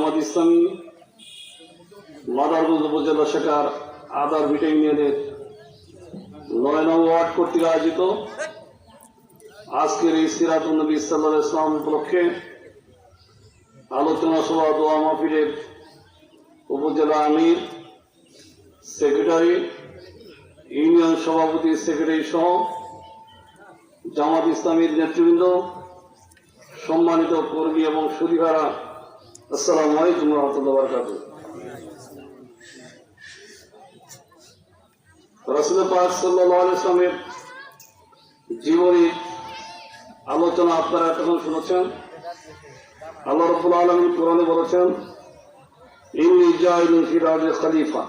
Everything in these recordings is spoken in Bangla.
জামাত ইসলামী, মাদারগঞ্জ উপজেলা শাখার আদার ভিটা ইউনিয়নের নয় নং ওয়ার্ড কর্তৃক আয়োজিত আজকের এই সিরাতুল নবী সাল্লাহ ইসলাম উপলক্ষে আলোচনা সভা দোয়া মাহফিলের উপজেলা আমির, সেক্রেটারি, ইউনিয়ন সভাপতি, সেক্রেটারি সহ জামাত ইসলামীর নেতৃবৃন্দ, সম্মানিত কর্মী এবং সুদীহারা আসসালামু আলাইকুম রহমতুল্লাহ বরকাত রসুল পাক সাল্লাহ ইসলামের জীবনী আলোচনা আপনারা এতক্ষণ শুনেছেন। আল্লাহ রবুল আলমী কোরআনে বলেছেন খলিফা।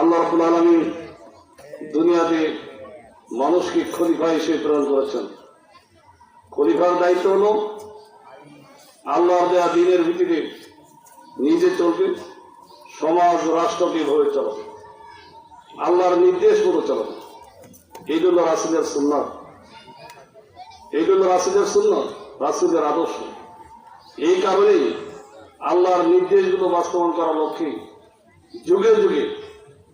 আল্লাহ রবুল আলমী দুনিয়াতে মানুষকে খলিফা হিসেবে প্রেরণ করেছেন। খলিফার দায়িত্ব হলো আল্লাহর দেয়া দিনের ভিত্তিতে নিজে চলবে, সমাজ রাষ্ট্রকে ভাবে চালাবে। আল্লাহর নির্দেশ মতো চালাবে। এই জন্য রাসুলের সুন্নত। এই জন্য রাসুলের সুন্নত, রাসুলের আদর্শ। এই কারণেই আল্লাহর নির্দেশগুলো বাস্তবায়ন করার লক্ষ্যে যুগে যুগে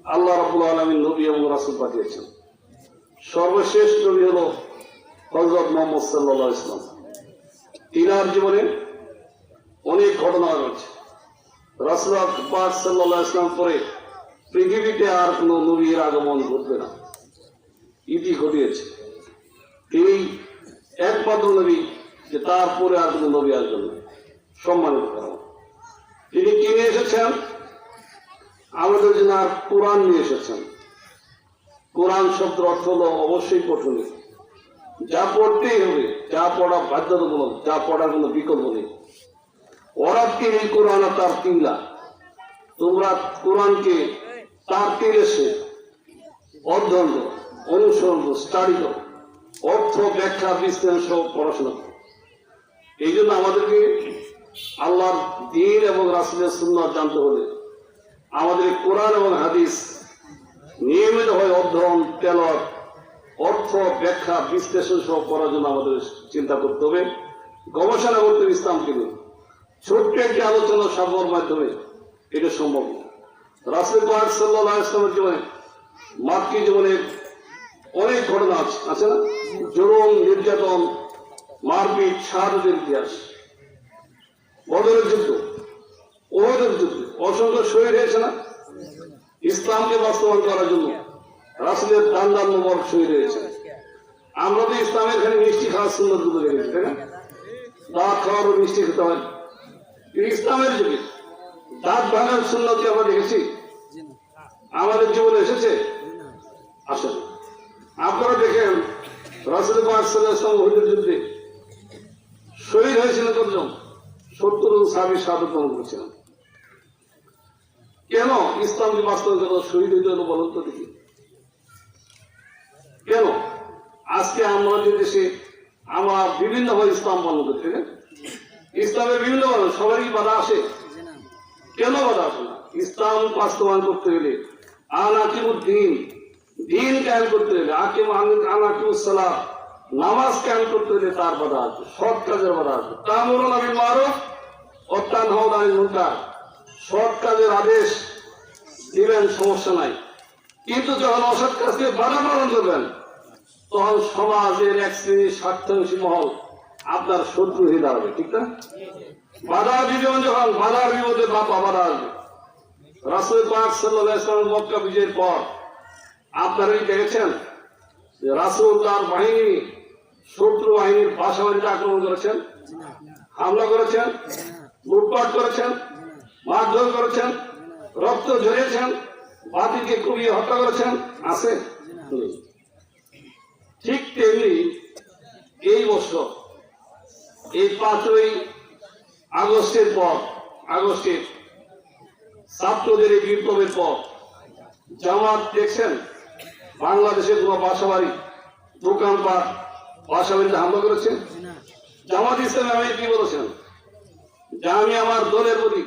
আল্লাহ রাবুল আলমী নবী এবং রাসুল পাঠিয়েছেন। সর্বশেষ নবী হল হজরত মোহাম্মদ সাল্লাহ ইসলাম তিনার জীবনে অনেক ঘটনা রয়েছে রাসুল পরে পৃথিবীতে আর কোন নবীর আগমন ঘটবে না। ইতি ঘটিয়েছে। তিনি একমাত্র নবী যে তারপরে আর কোনো নবী আসবেন না। সম্মানিত করা তিনি কি নিয়ে এসেছেন? আমাদের জন্য আর কোরআন নিয়ে এসেছেন। কোরআন শব্দের অর্থ হলো অবশ্যই কঠোর। যা পড়তেই হবে, যা পড়া বাধ্যতামূলক, যা পড়ার কোনো বিকল্প নেই। ওরা তিনি কোরআন তার তিনলা। তোমরা কোরআনকে তার সে অধ্যয়ন করো, অনুসরণ করো, স্টাডি করো অর্থ ব্যাখ্যা বিশ্লেষণ সহ পড়াশোনা এই জন্য আমাদেরকে আল্লাহর দিন এবং রাসুলের সুন্নাত জানতে হলে আমাদের কোরআন এবং হাদিস নিয়মিত হয় অধ্যয়ন তেলত অর্থ ব্যাখ্যা বিশ্লেষণ সহ করার জন্য আমাদের চিন্তা করতে হবে। গবেষণা করতে হবে ইসলামকে নিয়ে। ছোট্ট একটি আলোচনা সাবর মাধ্যমে এটা সম্ভব রাসুল পাক সাল্লাহ জীবনে, মাতৃ জীবনে অনেক ঘটনা আছে আছে না? জোরম নির্যাতন, মারপিট শাহাদের ইতিহাস, বদরের যুদ্ধ ওদের যুদ্ধ, অসংখ্য শহীদ হয়েছে না? ইসলামকে বাস্তবায়ন করার জন্য রাসুলের দান দান মোবারক শহীদ হয়েছে। আমরা তো ইসলামের এখানে মিষ্টি খাওয়ার সুন্দর দুটো দেখেছি তাই না? দাঁত খাওয়ারও মিষ্টি খেতে হয়। ইসলামের যুগে। দাঁত ভাঙার সুন্নতি আমরা দেখেছি। আমাদের জীবনে এসেছে। আসলে আপনারা দেখেন, রাসুল হইদের যুদ্ধে শহীদ হয়েছিল কতজন? সত্তর জন সাহাবি সাধু গ্রহণ করেছিলেন। কেন ইসলামকে বাস্তবায়ন করা শহীদ হইতে হলো বলুন তো দেখি। কেন? আজকে আমরা যে দেশে আমরা বিভিন্নভাবে ইসলাম পালন করছি? ইসলামের বিভিন্ন সবারই বাধা আসে? কেন বাধা আসে ইসলাম বাস্তবায়ন করতে গেলে আনাকিমুদ্দিন, দিন কায়েম করতে গেলে আকিম আনাকিমুসালাম নামাজ কায়েম করতে গেলে তার বাধা আছে সৎ কাজের বাধা আছে তামরুন আবিল মারুফ, অত্যান হওয়া আনিল মুনকার। সৎ কাজের আদেশ দিবেন, সমস্যা নাই। কিন্তু যখন অসৎ কাজকে বাধা প্রদান করবেন, তখন সমাজের এক শ্রেণির স্বার্থাংশী মহল আপনার শত্রু হয়ে দাঁড়াবে ঠিক না? বাধা বিজন যখন বাধার বিপদে বাপা বাধা আসবে। রাসুল পাক সাল্লাহ মক্কা বিজয়ের পর আপনারা দেখেছেন? যে রাসুল তার বাহিনী শত্রু বাহিনীর বাড়িতে আক্রমণ করেছেন? হামলা করেছেন? লুটপাট করেছেন? মারধর করেছেন? রক্ত ঝরিয়েছেন? বাতিকে কুবিয়ে হত্যা করেছেন? আছে? ঠিক তেমনি এই বছর এই পাঁচই আগস্টের পর, আগস্টের ছাত্রদের এই বিপ্লবের পর, জামাত দেখছেন বাংলাদেশের কোনো বাসাবাড়ি, দোকানপাট, বাসাবাড়িতে হামলা করেছে জামাত ইসলামে আমি কি বলেছেন? যে আমি আমার দলের প্রতি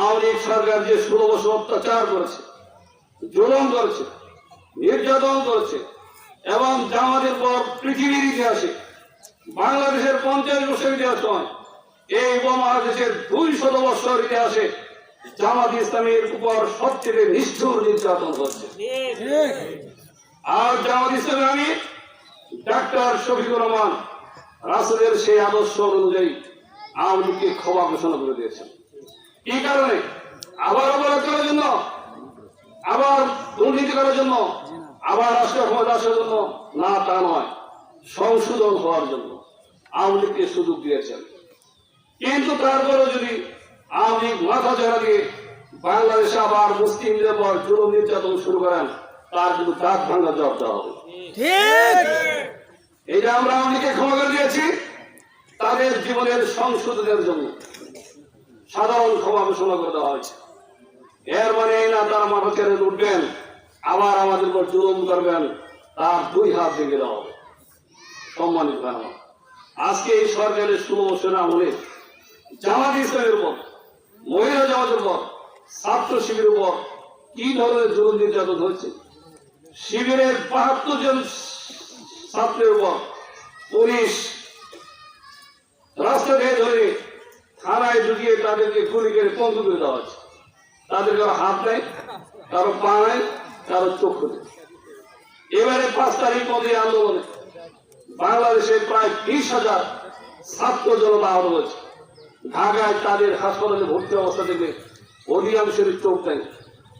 আওয়ামী সরকার যে ষোলো বছর অত্যাচার করেছে, জুলম করেছে, নির্যাতন করেছে, এবং জামাতের পর পৃথিবীর ইতিহাসে বাংলাদেশের পঞ্চাশ বছর ইতিহাস নয়। এই উপমহাদেশের দুই শত বৎসর ইতিহাসে জামাত ইসলামের উপর সবচেয়ে নিষ্ঠুর নির্যাতন হচ্ছে। আর জামাত ইসলামে আমি ডাক্তার শফিকুর রহমান রাসুলের সেই আদর্শ অনুযায়ী আওয়ামী লীগকে ক্ষমা ঘোষণা করে দিয়েছেন। এই কারণে আবার অপরাধ করার জন্য, আবার দুর্নীতি করার জন্য, আবার রাষ্ট্রীয় ক্ষমতা আসার জন্য না তা নয়, সংশোধন হওয়ার জন্য। আওয়ামী লীগকে সুযোগ দিয়েছেন। কিন্তু তারপরে যদি আওয়ামী লীগ মাথা চড়া দিয়ে বাংলাদেশে আবার মুসলিমদের পর জুলুম নির্যাতন শুরু করেন তার কিন্তু দাঁত ভাঙা জবাব দেওয়া হবে। এই যে আমরা আওয়ামী লীগকে ক্ষমা করে দিয়েছি। তাদের জীবনের সংশোধনের জন্য সাধারণ ক্ষমা ঘোষণা করে দেওয়া হয়েছে। এর মানে এই না তারা মাথা ছেড়ে উঠবেন আবার আমাদের উপর জুলুম করবেন তার দুই হাত ভেঙে দেওয়া হবে। সম্মানিত বানানো আজকে এই সরকারের ষোলো বছর আমলে জামাত ইসলামের উপর, মহিলা জামাতের উপর, ছাত্র শিবিরের উপর কি ধরনের জুলুম নির্যাতন হয়েছে? শিবিরের বাহাত্তর জন ছাত্রের উপর পুলিশ রাস্তা দিয়ে ধরে থানায় ঢুকিয়ে তাদেরকে গুলি করে পঙ্গু করে দেওয়া হচ্ছে তাদের কারও হাত নেই, কারও পা নেই, কারও চোখ নেই। এবারে পাঁচ তারিখ পদে আন্দোলনে বাংলাদেশে প্রায় বিশ হাজার ছাত্র জনতা আহত হয়েছে। ঢাকায় তাদের হাসপাতালে ভর্তি অবস্থা থেকে অধিকাংশের চোখ নেই।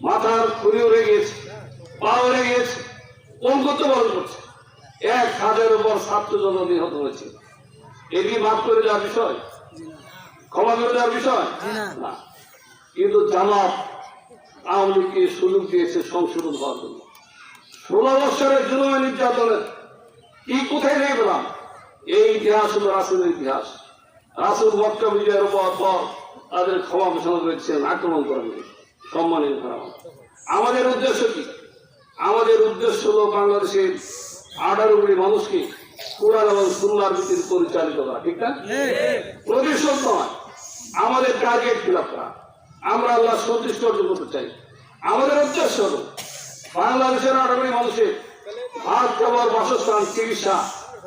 মাথার খুরি উড়ে গিয়েছে পা উড়ে গিয়েছে পঙ্গত্ব বরণ করছে। এক হাজার উপর ছাত্র জনতা নিহত হয়েছে। এটি মাফ করে দেওয়ার বিষয়? ক্ষমা করে দেওয়ার বিষয়? না। কিন্তু জামাত আওয়ামী লীগকে সুযোগ দিয়েছে সংশোধন হওয়ার জন্য। ষোলো বৎসরের জুলুমে নির্যাতনের কি কোথায় নিয়ে গেলাম? এই ইতিহাস হলো রাসুলের ইতিহাস। রাসুল মক্কা বিজয়ের পর পর তাদের ক্ষমা ঘোষণা করেছেন আক্রমণ করেন সম্মানিত ধারণা আমাদের উদ্দেশ্য কি? আমাদের উদ্দেশ্য হলো বাংলাদেশের আঠারো কোটি মানুষকে কোরআন এবং সুন্নার ভিত্তিতে পরিচালিত করা, ঠিক না? প্রতিশোধ নয় আমাদের টার্গেট ফিল আপ করা। আমরা আল্লাহ সন্তুষ্ট অর্জন করতে চাই। আমাদের উদ্দেশ্য হল বাংলাদেশের আঠারো কোটি মানুষের ভাত খাবার বাসস্থান চিকিৎসা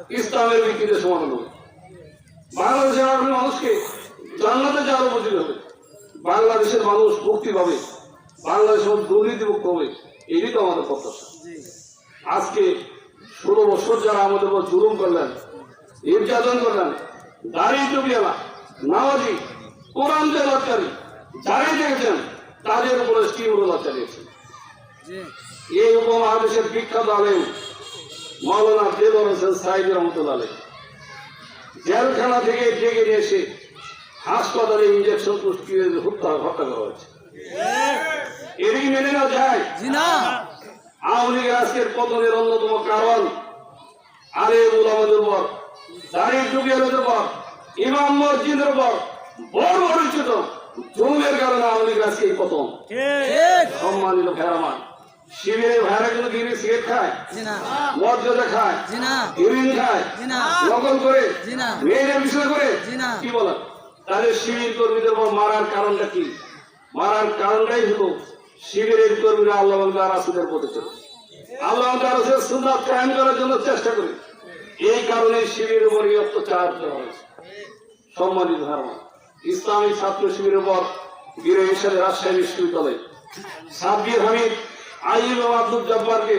ইসলামের ভিত্তিতে সমাধান হবে বাংলাদেশের আঠারো মানুষকে জান্নাতে যাওয়ার উপযোগী হবে। বাংলাদেশের মানুষ মুক্তি পাবে। বাংলাদেশের মানুষ দুর্নীতিমুক্ত হবে। এটি তো আমাদের প্রত্যাশা। আজকে ষোলো বছর যারা আমাদের উপর জুলুম করলেন নির্যাতন করলেন দাঁড়িয়ে টুপিয়ালা নামাজি কোরআন জেলাচারী যারাই দেখেছেন তাদের উপরে স্টিমরোলা চালিয়েছেন এই উপমহাদেশের বিখ্যাত আলেম মৌলানা দেবর হোসেন সাইদ রহমতুল্লাহ জেলখানা থেকে ডেকে নিয়ে এসে হাসপাতালে ইঞ্জেকশন পুষ্টিয়ে হত্যা হত্যা করা হয়েছে। কি মেনে নেওয়া যায়। আওয়ামী লীগের আজকের পতনের অন্যতম কারণ আরে আমাদের উপর দাঁড়িয়ে টুকিয়ালের উপর ইমাম মসজিদের উপর বড় বড় জুমের কারণে আওয়ামী লীগের আজকে পতন। সম্মানিত ভেড়ামান শিবিরের ভাইরা কিন্তু গিরি সিগারেট খায় মর্যাদা খায় হিরিন খায় নকল করে মেয়েদের বিষয় করে কি বলে? তাদের শিবির কর্মীদের উপর মারার কারণটা কি? মারার কারণটাই হলো শিবিরের কর্মীরা আল্লাহ রাসুলের পথে চলে। আল্লাহ রাসুলের সুন্নাত কায়েম করার জন্য চেষ্টা করে। এই কারণে শিবিরের উপর এই অত্যাচার দেওয়া হয়েছে। সম্মানিত ধারণা ইসলামী ছাত্র শিবিরের উপর বীর হিসেবে রাজশাহী বিশ্ববিদ্যালয় সাব্বির হামিদ এবং আব্দুল জব্বারকে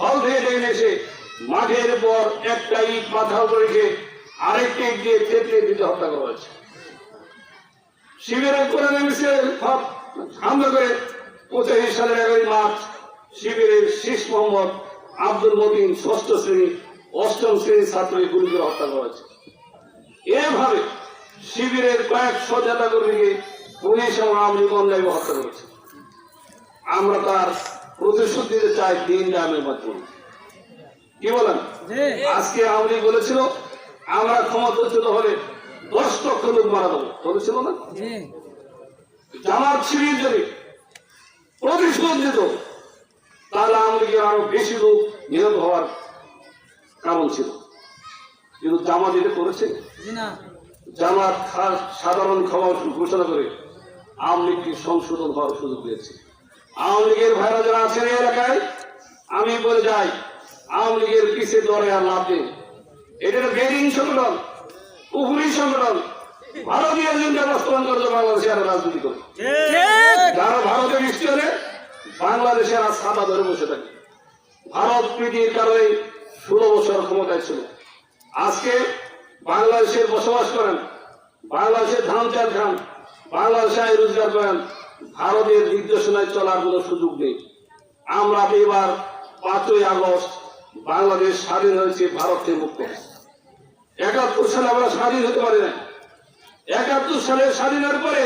হল থেকে এসে মাঠের পর একটা ইট মাথা রেখে আরেকটি ইট দিয়ে দিতে হত্যা করা হয়েছে। শিবিরের নেমেছে হামলা করে সালের এগারোই মার্চ শিবিরের শেষ মোহাম্মদ আব্দুল মতিন ষষ্ঠ শ্রেণি, অষ্টম শ্রেণির ছাত্রকে গুলি করে হত্যা করা হয়েছে। এভাবে শিবিরের কয়েকশো নেতা কর্মীকে পুলিশ এবং আওয়ামী লীগ অন্যায় হত্যা করেছে। আমরা তার প্রতিশোধ দিতে চাই দিন দামের মাধ্যমে। কি বলেন? আজকে আওয়ামী বলেছিল আমরা ক্ষমতাচ্যুত হলে দশ লক্ষ লোক মারা দেবো বলেছিল না? জামাত শিবির যদি প্রতিশোধ দিত তাহলে আওয়ামী আরও বেশি লোক নিহত হওয়ার কারণ ছিল। কিন্তু জামাত এটা করেছে। জামাত সাধারণ ক্ষমা ঘোষণা করে আওয়ামী লীগকে সংশোধন হওয়ার সুযোগ দিয়েছে। আওয়ামী লীগের ভাইরা যারা আছেন এই এলাকায় আমি বলে যাই আওয়ামী লীগের পিছিয়ে দরে আর লাভ নেই। এটা বেরিং সংগঠন পুকুরি সংগঠন। ভারতীয় এজেন্ডা বাস্তবায়ন করে বাংলাদেশে আর রাজনীতি করে যারা ভারতের হিস্ট্রি বাংলাদেশে আর সাদা ধরে বসে থাকে। ভারত প্রীতির কারণে ষোলো বছর ক্ষমতায় ছিল। আজকে বাংলাদেশে বসবাস করেন বাংলাদেশে ধান চাল খান বাংলাদেশে আয় রোজগার করেন ভারতের নির্দেশনায় চলার কোনো সুযোগ নেই। আমরা এবার পাঁচই আগস্ট বাংলাদেশ স্বাধীন হয়েছে ভারত থেকে মুক্ত একাত্তর সালে আমরা স্বাধীন হতে পারি না একাত্তর সালে স্বাধীনের পরে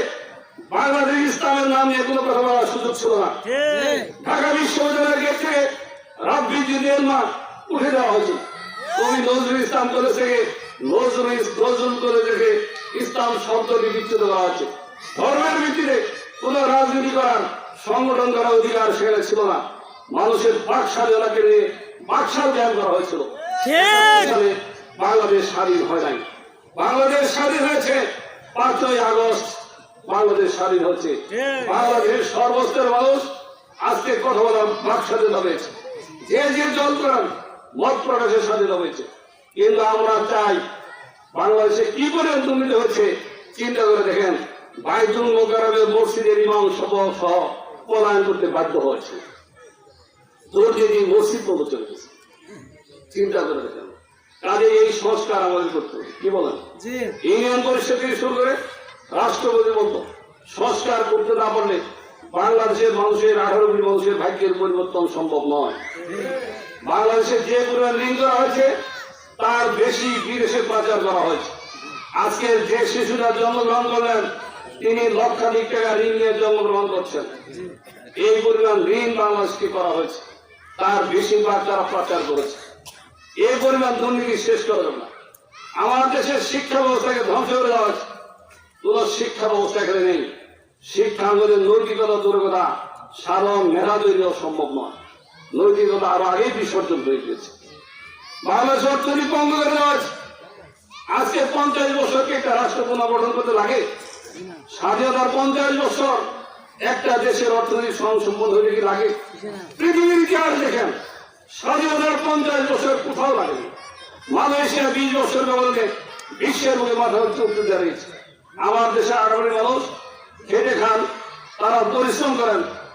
বাংলাদেশ ইসলামের নাম নিয়ে কোনো কথা বলার সুযোগ ছিল না। ঢাকা বিশ্ববিদ্যালয়ের থেকে রাব্বি জিদের মা উঠে দেওয়া হয়েছে কবি নজরুল ইসলাম কলেজ থেকে নজরুল নজরুল কলেজ থেকে ইসলাম শব্দটি বিচ্ছেদ করা হয়েছে। ধর্মের ভিত্তিতে কোন রাজনীতি করার সংগঠন করার অধিকার সেখানে ছিল না। মানুষের বাক স্বাধীনতাকে নিয়ে বাকশাল জ্ঞান করা হয়েছিল। বাংলাদেশ স্বাধীন হয় নাই। বাংলাদেশ স্বাধীন হয়েছে পাঁচই আগস্ট। বাংলাদেশ স্বাধীন হচ্ছে বাংলাদেশ সর্বস্তরের মানুষ আজকে কথা বলা বাক স্বাধীনতা হয়েছে যে যে দল করেন মত প্রকাশের স্বাধীনতা হয়েছে। কিন্তু আমরা চাই বাংলাদেশে কি করে দুর্নীতি হচ্ছে চিন্তা করে দেখেন। বাইতুল মোকারমের মসজিদের ইমাম সহ সহ পলায়ন করতে বাধ্য হয়েছে। দুর্নীতি মসজিদ পর্যন্ত চলে গেছে। চিন্তা করে দেখেন। কাজে এই সংস্কার আমাদের করতে হবে। কি বলেন? ইউনিয়ন পরিষদ থেকে শুরু করে রাষ্ট্রপতি বলতো সংস্কার করতে না পারলে বাংলাদেশের মানুষের আঠারো কোটি মানুষের ভাগ্যের পরিবর্তন সম্ভব নয়। বাংলাদেশের যে পরিমাণ ঋণ করা হয়েছে তার বেশি বিদেশে পাচার করা হয়েছে। আজকের যে শিশুরা জন্মগ্রহণ করলেন তিনি লক্ষাধিক টাকা ঋণ নিয়ে জন্মগ্রহণ করছেন। এই পরিমাণ ঋণ বাংলাদেশকে করা হয়েছে। তার বেশিরভাগ তারা প্রচার করেছে। এই পরিমাণ দুর্নীতি শেষ করা যাবে না। আমার দেশের শিক্ষা ব্যবস্থাকে ধ্বংস করে দেওয়া হয়েছে। কোন শিক্ষা ব্যবস্থা এখানে নেই। শিক্ষা আমাদের নৈতিকতা দূরে কথা সাধারণ মেধা তৈরিও সম্ভব নয়। নৈতিকতা আরও আগেই বিসর্জন হয়ে গিয়েছে। বাংলাদেশ অর্থনীতি বন্ধ করে দেওয়া হয়েছে। আজকে পঞ্চাশ বছরকে একটা রাষ্ট্র পুনর্গঠন করতে লাগে। স্বাধীনতার পঞ্চাশ বছর একটা দেশের অর্থনৈতিক সংসম্পন্ন হইলে কি লাগে? পৃথিবীর ইতিহাস দেখেন, স্বাধীনতার পঞ্চাশ বছর কোথাও লাগে মালয়েশিয়া বিশ বছর ব্যবধানে বিশ্বের মুখে মাথা উঠতে দাঁড়িয়েছে। আমার দেশে আগামী মানুষ, খেটে খান, তারা পরিশ্রম করেন